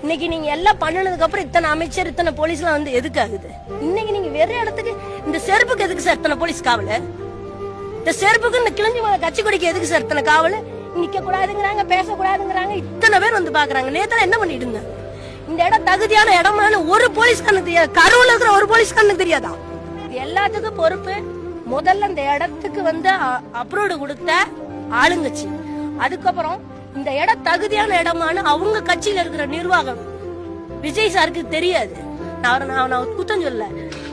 இன்னைக்கு நீங்க எல்லாம் பண்ணனதுக்கு அப்புறம் இத்தனை அமைச்சர் இத்தனை போலீஸ் எல்லாம் வந்து எதுக்கு ஆகுது? இன்னைக்கு நீங்க வெறும் இடத்துக்கு இந்த செருப்புக்கு எதுக்கு சார் இத்தனை போலீஸ் காவல? இந்த செருப்புக்கு இந்த கிழிஞ்சு போன கட்சி கொடிக்கு எதுக்கு சார் இத்தனை காவல்? நிக்க கூடாதுங்கிறாங்க பேசக்கூடாதுங்கிறாங்க இத்தனை பேர் வந்து பாக்குறாங்க. நேத்துல என்ன பண்ணிட்டு இருந்தாங்க இந்த இடம் தகுதியான இடமான ஒரு போலீஸ் கண்ணு தெரியாது. கரூர்ல இருக்கிற ஒரு போலீஸ் கண்ணு தெரியாதா? எல்லாத்துக்கும் பொறுப்பு. முதல்ல இந்த இடத்துக்கு வந்து அப்ரூவ்டு கொடுத்த ஆளுங்கட்சி. அதுக்கப்புறம் இந்த இடம் தகுதியான இடமான அவங்க கட்சியில இருக்கிற நிர்வாகம். விஜய் சாருக்கு தெரியாது. நான் நான் நான் குத்தம் சொல்ல.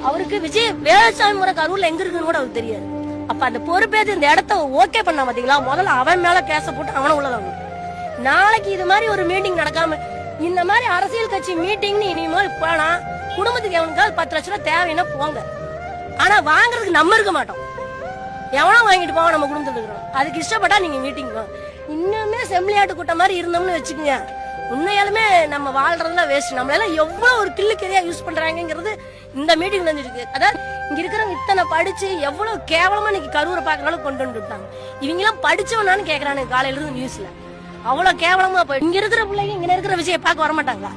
அவருக்கு விஜய் வேலுசாமி முறை கரூர்ல எங்க இருக்குன்னு கூட அவருக்கு தெரியாது. அப்ப அந்த பொறுப்பேது இந்த இடத்த ஓகே பண்ண பாத்தீங்களா? முதல்ல அவன் மேல கேச போட்டு அவனை உள்ளதாங்க நாளைக்கு இது மாதிரி ஒரு மீட்டிங் நடக்காம இந்த மாதிரி அரசியல் கட்சி மீட்டிங்னு இனிமேல் போனா குடும்பத்துக்கு எவனுக்காவது பத்து லட்ச ரூபா தேவைன்னா போங்க. ஆனா வாங்குறதுக்கு நம்ம இருக்க மாட்டோம். எவனோ வாங்கிட்டு போவோம் நம்ம குடும்பத்துல இருக்கிறோம் அதுக்கு இஷ்டப்பட்டா நீங்க மீட்டிங் போங்க இன்னுமே செம்மலியாட்டு கூட்டம் மாதிரி இருந்தோம்னு வச்சுக்கோங்க. உண்மையாலுமே நம்ம வாழ்றதுலாம் வேஸ்ட் நம்மளெல்லாம் எவ்வளோ எவ்வளவு ஒரு கில்லுக்கறியா யூஸ் பண்றாங்கிறது இந்த மீட்டிங் இருக்கு அதாவது இங்க இருக்கிறவங்க இத்தனை படிச்சு எவ்வளவு கேவலமா இன்னைக்கு கரூரை பாக்குற கொண்டு வந்து விட்டாங்க. இவங்க எல்லாம் படிச்சவனான்னு கேக்குறானுங்க காலையில இருந்து நியூஸ்ல அவ்வளவு கேவலமா போய் இங்க இருக்கிற பிள்ளைங்க இங்க இருக்கிற விஷயம் பார்க்க வரமாட்டாங்களா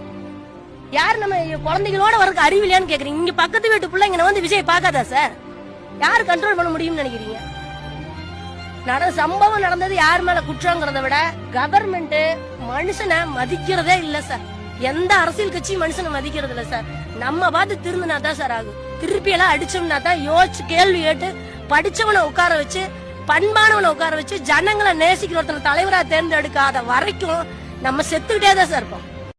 யார் நம்ம குழந்தைகளோட வரக்கு அறிவில்லையான்னு கேக்குறீங்க. இங்க பக்கத்து வீட்டு பிள்ளைங்க வந்து விஜய் பார்க்காதா சார் யார் கண்ட்ரோல் பண்ண முடியும்னு நினைக்கிறீங்க? நட சம்பவம் நடந்தது யார் மேல குற்றங்கிறத விட கவர்மெண்ட் மனுஷனை மதிக்கிறதே இல்ல சார் எந்த அரசியல் கட்சியும் மனுஷனை மதிக்கிறது இல்ல சார் நம்ம பார்த்து திருந்தினா தான் சார் ஆகும். திருப்பி எல்லாம் அடிச்சோம்னா தான் யோசிச்சு கேள்வி கேட்டு படிச்சவனை உட்கார வச்சு பண்பானவனை உட்கார வச்சு ஜனங்களை நேசிக்கிற ஒருத்தனை தலைவரா தேர்ந்தெடுக்காத வரைக்கும் நம்ம செத்துக்கிட்டே தான் சார் இருப்போம்.